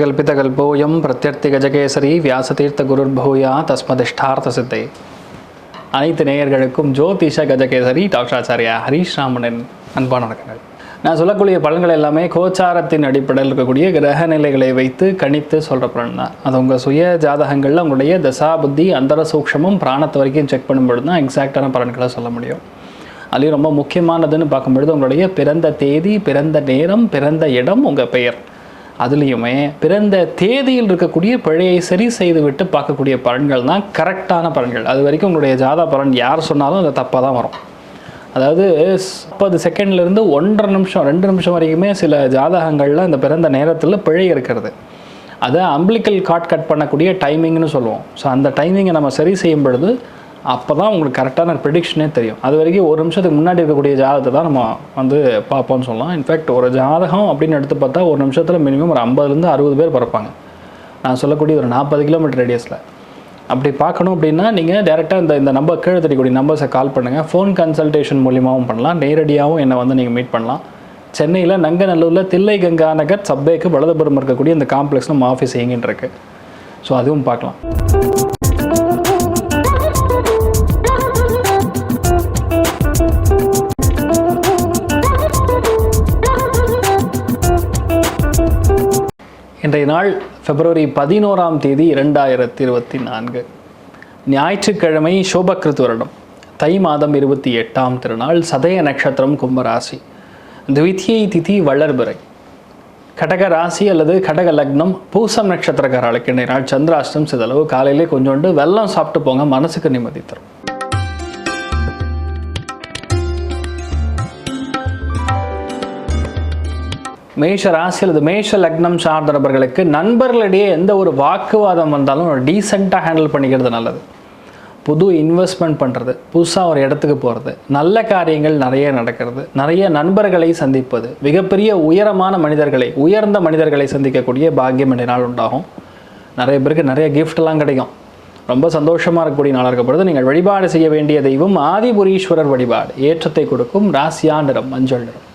கல்பிதகல்போயம் பிரத்யர்த்தி கஜகேசரி வியாசதீர்த்த குருர்பூயா தஸ்மதிஷ்டார்த்த சித்தை அனைத்து நேயர்களுக்கும் ஜோதிஷ கஜகேசரி டாக்டராச்சாரியா ஹரீஷ் ராமனின் அன்பான வணக்கங்கள். நான் சொல்லக்கூடிய பலன்கள் எல்லாமே கோச்சாரத்தின் அடிப்படையில் இருக்கக்கூடிய கிரக நிலைகளை வைத்து கணித்து சொல்கிற பலன் தான். அது உங்கள் சுய ஜாதகங்களில் உங்களுடைய தசா புத்தி அந்தர சூக்ஷமும் பிராணத்து வரைக்கும் செக் பண்ணும்பொழுது தான் எக்ஸாக்டான பலன்களை சொல்ல முடியும். அதுலேயும் ரொம்ப முக்கியமானதுன்னு பார்க்கும்பொழுது உங்களுடைய பிறந்த தேதி பிறந்த நேரம் பிறந்த இடம் உங்கள் பெயர். அதுலேயுமே பிறந்த தேதியில் இருக்கக்கூடிய பிழையை சரி செய்து விட்டு பார்க்கக்கூடிய பலன்கள் தான் கரெக்டான பலன்கள். அது வரைக்கும் உங்களுடைய ஜாதா பலன் யார் சொன்னாலும் அது தப்பாக தான் வரும். அதாவது முப்பது செகண்ட்லேருந்து ஒன்றரை நிமிஷம் ரெண்டு நிமிஷம் வரைக்குமே சில ஜாதகங்களில் இந்த பிறந்த நேரத்தில் பிழை இருக்கிறது. அதை அம்பிளிக்கல் காட் கட் பண்ணக்கூடிய டைமிங்னு சொல்லுவோம். ஸோ அந்த டைமிங்கை நம்ம சரி செய்யும் பொழுது அப்போ தான் உங்களுக்கு கரெக்டான ப்ரிடிக்ஷனே தெரியும். அது வரைக்கும் ஒரு நிமிஷத்துக்கு முன்னாடி இருக்கக்கூடிய ஜாதகத்தை தான் நம்ம வந்து பார்ப்போம்னு சொல்லலாம். இன்ஃபேக்ட் ஒரு ஜாதகம் அப்படின்னு எடுத்து பார்த்தா ஒரு நிமிஷத்தில் மினிமம் ஒரு ஐம்பதுலேருந்து அறுபது பேர் பிறப்பாங்க. நான் சொல்லக்கூடிய ஒரு நாற்பது கிலோமீட்டர் ரேடியஸில் அப்படி பார்க்கணும் அப்படின்னா நீங்கள் டேரெக்டாக இந்த இந்த நம்பர் கீழே தெரியக்கூடிய நம்பர்ஸை கால் பண்ணுங்கள் ஃபோன் கன்சல்டேஷன் மூலியமாகவும் பண்ணலாம். நேரடியாகவும் என்னை வந்து நீங்கள் மீட் பண்ணலாம். சென்னையில் நங்கநல்லூரில் தில்லை கங்கா நகர் சப்பேக்கு வலதுபுறம் இருக்கக்கூடிய இந்த காம்ப்ளெக்ஸ் நம்ம ஆஃபீஸ் இயங்கிட்டு இருக்கு. ஸோ அதுவும் பார்க்கலாம். இன்றைய நாள் பிப்ரவரி பதினோராம் தேதி இரண்டாயிரத்தி இருபத்தி நான்கு ஞாயிற்றுக்கிழமை சோபக்கிருத் வருடம். தை மாதம் இருபத்தி எட்டாம் திருநாள் சதய நட்சத்திரம் கும்பராசி. துவித்தியை திதி வளர்பிறை. கடக ராசி அல்லது கடக லக்னம் பூசம் நட்சத்திரக்காரர்களுக்கு இன்றைய நாள் சந்திராஷ்டம் சிதளவு காலையிலே கொஞ்சோண்டு வெள்ளம் சாப்பிட்டு போங்க மனசுக்கு நிம்மதி தரும். மேஷ ராசி அல்லது மேஷ லக்னம் சார்ந்த நபர்களுக்கு நண்பர்களிடையே எந்த ஒரு வாக்குவாதம் வந்தாலும் டீசெண்டாக ஹேண்டில் பண்ணிக்கிறது நல்லது. புது இன்வெஸ்ட்மெண்ட் பண்ணுறது புதுசாக ஒரு இடத்துக்கு போகிறது நல்ல காரியங்கள் நிறைய நடக்கிறது நிறைய நண்பர்களை சந்திப்பது மிகப்பெரிய உயரமான மனிதர்களை உயர்ந்த மனிதர்களை சந்திக்கக்கூடிய பாக்கியம் என்ற நாள் உண்டாகும். நிறைய பேருக்கு நிறைய கிஃப்ட்லாம் கிடைக்கும். ரொம்ப சந்தோஷமாக இருக்கக்கூடிய நாளாக இருக்கப்படுது நீங்கள் வழிபாடு செய்ய வேண்டிய தெய்வம் ஆதிபுரீஸ்வரர் வழிபாடு. ஏற்றத்தை கொடுக்கும் ராசியா நிறம் மஞ்சள் நிறம்.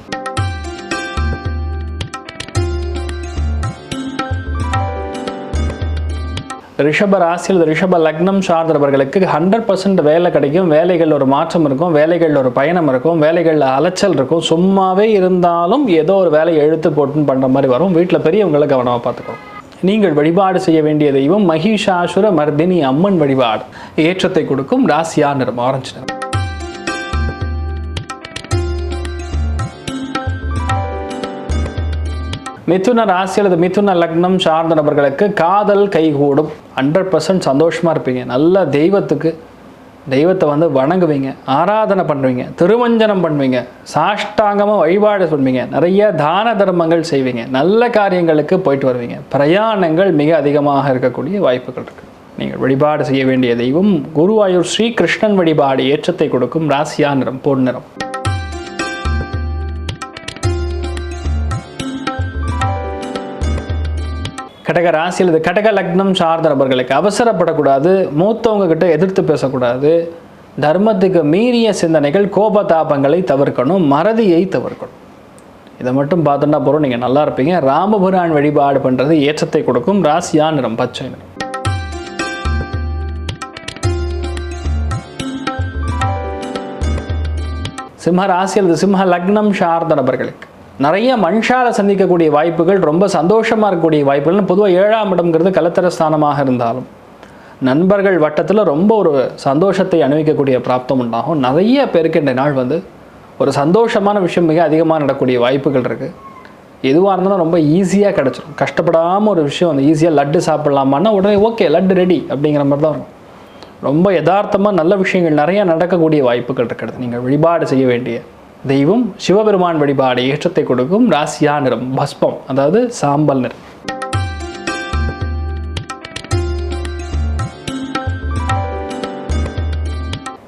ரிஷப ராசியில் ரிஷப லக்னம் சார்ந்தவர்களுக்கு ஹண்ட்ரட் பர்சன்ட் வேலை கிடைக்கும். வேலைகளில் ஒரு மாற்றம் இருக்கும் வேலைகளில் ஒரு பயணம் இருக்கும் வேலைகளில் அலைச்சல் இருக்கும். சும்மாவே இருந்தாலும் ஏதோ ஒரு வேலையை எழுத்து போட்டுன்னு பண்ணுற மாதிரி வரும். வீட்டில் பெரியவங்களை கவனமாக பார்த்துக்கணும். நீங்கள் வழிபாடு செய்ய வேண்டிய தெய்வம் மகிஷாசுர மர்தினி அம்மன் வழிபாடு. ஏற்றத்தை கொடுக்கும் ராசியா நிறம் ஆரஞ்சு நிறம். மிதுன ராசி அல்லது மிதுன லக்னம் சார்ந்த நபர்களுக்கு காதல் கைகூடும். ஹண்ட்ரட் பர்சன்ட் சந்தோஷமாக இருப்பீங்க. நல்ல தெய்வத்துக்கு தெய்வத்தை வந்து வணங்குவீங்க. ஆராதனை பண்ணுவீங்க. திருவஞ்சனம் பண்ணுவீங்க. சாஷ்டாங்கமாக வழிபாடு பண்ணுவீங்க நிறைய தான தர்மங்கள் செய்வீங்க. நல்ல காரியங்களுக்கு போயிட்டு வருவீங்க. பிரயாணங்கள் மிக அதிகமாக இருக்கக்கூடிய வாய்ப்புகள் இருக்குது நீங்கள் வழிபாடு செய்ய வேண்டிய தெய்வம் குருவாயூர் ஸ்ரீ கிருஷ்ணன் வழிபாடு ஏற்றத்தை கொடுக்கும். ராசியா நிறம் பொன் கடக ராசி அல்லது கடக லக்னம் சார்ந்த நபர்களுக்கு அவசரப்படக்கூடாது மூத்தவங்க கிட்ட எதிர்த்து பேசக்கூடாது தர்மத்துக்கு மீறிய சிந்தனைகள் கோபதாபங்களை தவிர்க்கணும் மறதியை தவிர்க்கணும். இதை மட்டும் பார்த்தோன்னா போகிறோம் நீங்கள் நல்லா இருப்பீங்க. ராமபுரான் வழிபாடு பண்ணுறது ஏற்றத்தை கொடுக்கும். ராசியா நிறம் பச்சை. நிறம் சிம்ம ராசி அல்லது சிம்ம லக்னம் சார்ந்த நபர்களுக்கு. நிறைய மனுஷால சந்திக்கக்கூடிய வாய்ப்புகள் ரொம்ப சந்தோஷமாக இருக்கக்கூடிய வாய்ப்புகள் பொதுவாக ஏழாம் இடம்ங்கிறது கலத்தர ஸ்தானமாக இருந்தாலும் நண்பர்கள் வட்டத்தில் ரொம்ப ஒரு சந்தோஷத்தை அனுபவிக்கக்கூடிய பிராப்தம் உண்டாகும். நிறைய பேருக்கு இந்த நாள் வந்து ஒரு சந்தோஷமான விஷயம் மிக அதிகமாக நடக்கக்கூடிய வாய்ப்புகள் இருக்குது எதுவாக இருந்தாலும் ரொம்ப ஈஸியாக கிடச்சிரும். கஷ்டப்படாமல் ஒரு விஷயம் வந்து ஈஸியாக லட்டு சாப்பிட்லாமான்னா உடனே ஓகே லட்டு ரெடி அப்படிங்கிற மாதிரி தான் இருக்கும். ரொம்ப யதார்த்தமாக நல்ல விஷயங்கள் நிறையா நடக்கக்கூடிய வாய்ப்புகள் இருக்கிறது. நீங்கள் வழிபாடு செய்ய வேண்டிய தெய்வம் சிவபெருமான் வழிபாடு ஏற்றத்தை கொடுக்கும் ராசியா நிறம் பஸ்பம் அதாவது சாம்பல் நிறம்.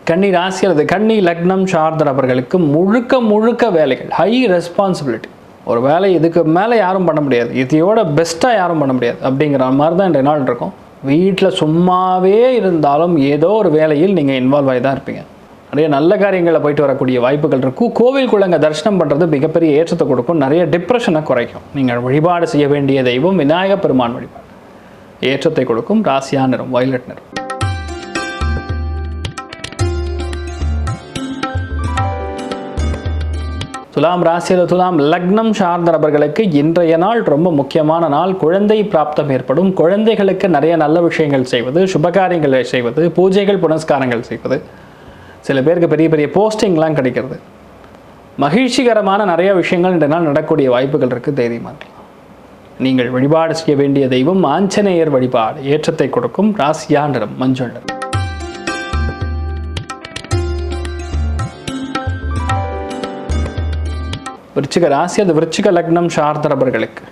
கன்னி ராசி அல்லது கன்னி லக்னம் சார்ந்த நபர்களுக்கு முழுக்க முழுக்க வேலைகள் ஹை ரெஸ்பான்சிபிலிட்டி ஒரு வேலை இதுக்கு மேலே யாரும் பண்ண முடியாது. இதையோட பெஸ்ட்டாக யாரும் பண்ண முடியாது. அப்படிங்கிற மாதிரி தான் இன்றைய நாள் இருக்கும். வீட்டில் சும்மாவே இருந்தாலும் ஏதோ ஒரு வேலையில் நீங்கள் இன்வால்வ் ஆகி தான் இருப்பீங்க. நிறைய நல்ல காரியங்களில் போயிட்டு வரக்கூடிய வாய்ப்புகள் இருக்கும் கோவில் குழந்தை தரிசனம் பண்ணுறது மிகப்பெரிய ஏற்றத்தை கொடுக்கும். நிறைய டிப்ரெஷனை குறைக்கும். நீங்கள் வழிபாடு செய்ய வேண்டிய தெய்வம் விநாயக பெருமான் வழிபாடு. ஏற்றத்தை கொடுக்கும். ராசியா நிறம் வயலட் நிறம். துலாம் ராசியில் துலாம் லக்னம் சார்ந்த நபர்களுக்கு இன்றைய நாள் ரொம்ப முக்கியமான நாள். குழந்தை பிராப்தம் ஏற்படும். குழந்தைகளுக்கு நிறைய நல்ல விஷயங்கள் செய்வது சுபகாரியங்களை செய்வது பூஜைகள் புனஸ்காரங்கள் செய்வது. சில பேருக்கு பெரிய பெரிய போஸ்டிங்லாம் கிடைக்கிறது. மகிழ்ச்சிகரமான நிறைய விஷயங்கள் இந்த நாள் நடக்கக்கூடிய வாய்ப்புகள் இருக்குது தைரியமாக இருக்கலாம். நீங்கள் வழிபாடு செய்ய வேண்டிய தெய்வம் ஆஞ்சநேயர் வழிபாடு. ஏற்றத்தை கொடுக்கும் ராசியா நிறம் மஞ்சள் நிறம் விருச்சிக ராசி அது விருச்சிக லக்னம் சார்ந்தரபர்களுக்கு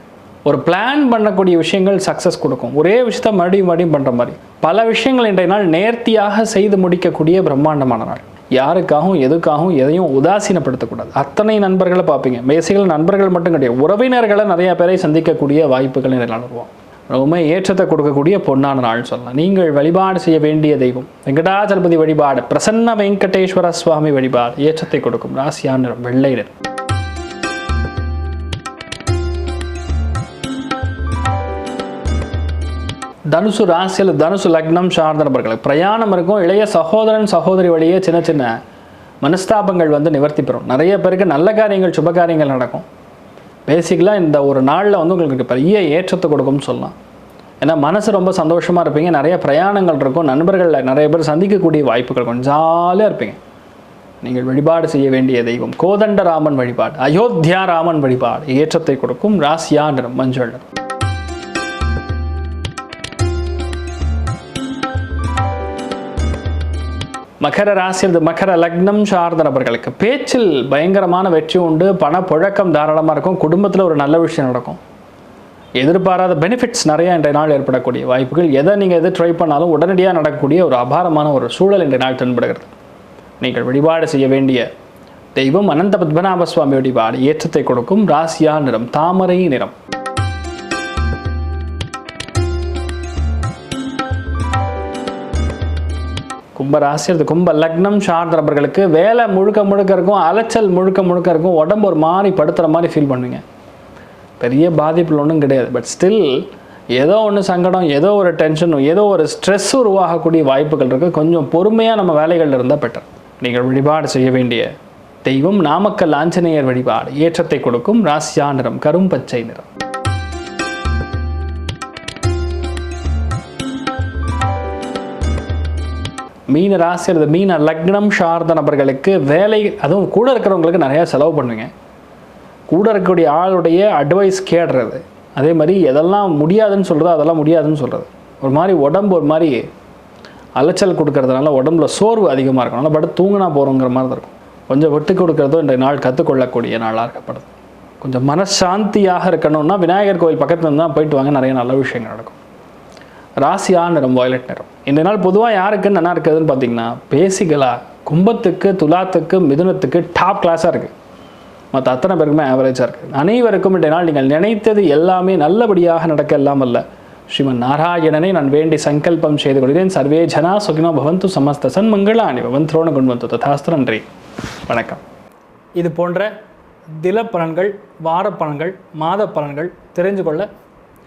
ஒரு பிளான் பண்ணக்கூடிய விஷயங்கள் சக்ஸஸ் கொடுக்கும். ஒரே விஷயத்த மறுபடியும் மறுபடியும் பண்ணுற மாதிரி. பல விஷயங்கள் இன்றைய நாள் நேர்த்தியாக செய்து முடிக்கக்கூடிய பிரம்மாண்டமான நாள். யாருக்காகவும் எதுக்காகவும் எதையும் உதாசீனப்படுத்தக்கூடாது. அத்தனை நண்பர்களை பார்ப்பீங்க. மேசைகள் நண்பர்கள் மட்டும் கிடையாது. உறவினர்களை நிறைய பேரை சந்திக்கக்கூடிய வாய்ப்புகள் நிறைய நாள் உருவாகும். ரொம்ப ஏற்றத்தை கொடுக்கக்கூடிய பொன்னான நாள் சொல்லலாம். நீங்கள் வழிபாடு செய்ய வேண்டிய தெய்வம். வெங்கடாச்சலபதி வழிபாடு. பிரசன்ன வெங்கடேஸ்வர சுவாமி வழிபாடு. ஏற்றத்தை கொடுக்கும். ராசியான வெள்ளை நிறம். தனுசு ராசியில் தனுசு லக்னம் சார்ந்த நபர்களுக்கு பிரயாணம் இருக்கும். இளைய சகோதரன் சகோதரி வழியே சின்ன சின்ன மனஸ்தாபங்கள் வந்து நிவர்த்தி பெறும். நிறைய பேருக்கு நல்ல காரியங்கள் சுப காரியங்கள் நடக்கும். பேசிக்கலாக இந்த ஒரு நாளில் வந்து உங்களுக்கு பெரிய ஏற்றத்தை கொடுக்கும்னு சொல்லலாம். ஏன்னா மனசு ரொம்ப சந்தோஷமாக இருப்பீங்க. நிறைய பிரயாணங்கள் இருக்கும். நண்பர்களில் நிறைய பேர் சந்திக்கக்கூடிய வாய்ப்புகள் கொஞ்சம் ஜாலியாக இருப்பீங்க. நீங்கள் வழிபாடு செய்ய வேண்டிய தெய்வம். கோதண்டராமன் வழிபாடு. அயோத்தியா ராமன் வழிபாடு. ஏற்றத்தை கொடுக்கும். ராசியா நிறம் மஞ்சள் நிறம். மகர ராசி இந்த மகர லக்னம் சார்ந்த நபர்களுக்கு பேச்சில் பயங்கரமான வெற்றி உண்டு பண புழக்கம் தாராளமாக இருக்கும் குடும்பத்தில் ஒரு நல்ல விஷயம் நடக்கும். எதிர்பாராத பெனிஃபிட்ஸ் நிறைய இன்றைய நாள் ஏற்படக்கூடிய வாய்ப்புகள். எதை நீங்கள் எது ட்ரை பண்ணாலும் உடனடியாக நடக்கக்கூடிய ஒரு அபாரமான ஒரு சூழல் இன்றைய நாள் தென்படுகிறது. நீங்கள் வழிபாடு செய்ய வேண்டிய தெய்வம் அனந்த பத்மநாப சுவாமி வழிபாடு ஏற்றத்தை கொடுக்கும். ராசியா நிறம் தாமரை நிறம். கும்ப ராசி அது கும்ப லக்னம் சார்ந்த நபர்களுக்கு வேலை முழுக்க முழுக்க இருக்கும் அலைச்சல் முழுக்க முழுக்க இருக்கும் உடம்பு ஒரு மாதிரி படுத்துகிற மாதிரி ஃபீல் பண்ணுவீங்க. பெரிய பாதிப்புகள் ஒன்றும் கிடையாது. பட் ஸ்டில் ஏதோ ஒன்று சங்கடம் ஏதோ ஒரு டென்ஷனும் ஏதோ ஒரு ஸ்ட்ரெஸ் உருவாகக்கூடிய வாய்ப்புகள் இருக்குது கொஞ்சம் பொறுமையாக நம்ம வேலைகளில் இருந்தால் பெட்டர் நீங்கள் வழிபாடு செய்ய வேண்டிய தெய்வம் நாமக்கல் ஆஞ்சநேயர் வழிபாடு. ஏற்றத்தை கொடுக்கும் ராசியா நிறம் கரும் பச்சை நிறம். மீன ராசி அல்லது மீன லக்னம் சார்ந்த நபர்களுக்கு வேலை அதுவும் கூட இருக்கிறவங்களுக்கு நிறையா செலவு பண்ணுவீங்க கூட இருக்கக்கூடிய ஆளுடைய அட்வைஸ் கேடுறது. அதே மாதிரி எதெல்லாம் முடியாதுன்னு சொல்கிறதோ அதெல்லாம் முடியாதுன்னு சொல்கிறது ஒரு மாதிரி உடம்பு ஒரு மாதிரி அலைச்சல் கொடுக்கறதுனால உடம்புல சோர்வு அதிகமாக இருக்கும். நல்லா பட் தூங்கினா போகிறோங்கிற மாதிரி தான் இருக்கும். கொஞ்சம் விட்டு கொடுக்கறதும் இந்த நாள் கற்றுக்கொள்ளக்கூடிய நாளாக இருக்கப்படுது. கொஞ்சம் மனசாந்தியாக இருக்கணும்னா விநாயகர் கோயில் பக்கத்தில் இருந்து தான் போயிட்டு வாங்க. நிறைய நல்ல விஷயங்கள் நடக்கும். ராசியா நிறம் வயலட் நிறம். இந்த நாள் பொதுவாக யாருக்கு நல்லா இருக்குதுன்னு பார்த்தீங்கன்னா பேசிக்கலாக கும்பத்துக்கு துலாத்துக்கு மிதுனத்துக்கு டாப் கிளாஸாக இருக்குது மற்ற அத்தனை பேருக்குமே ஆவரேஜாக இருக்குது அனைவருக்கும் இந்த நாள் நீங்கள் நினைத்தது எல்லாமே நல்லபடியாக நடக்க எல்லாம் அல்ல. ஸ்ரீமன் நாராயணனை நான் வேண்டி சங்கல்பம் செய்து கொள்கிறேன். சர்வே ஜனா சுகினோ பவந்து சமஸ்த சன்மங்களாணி பவன் திரோண குண்வந்து ததாஸ்து நன்றி. வணக்கம். இது போன்ற தில பலன்கள் வார பலன்கள் மாத பலன்கள் தெரிஞ்சு கொள்ள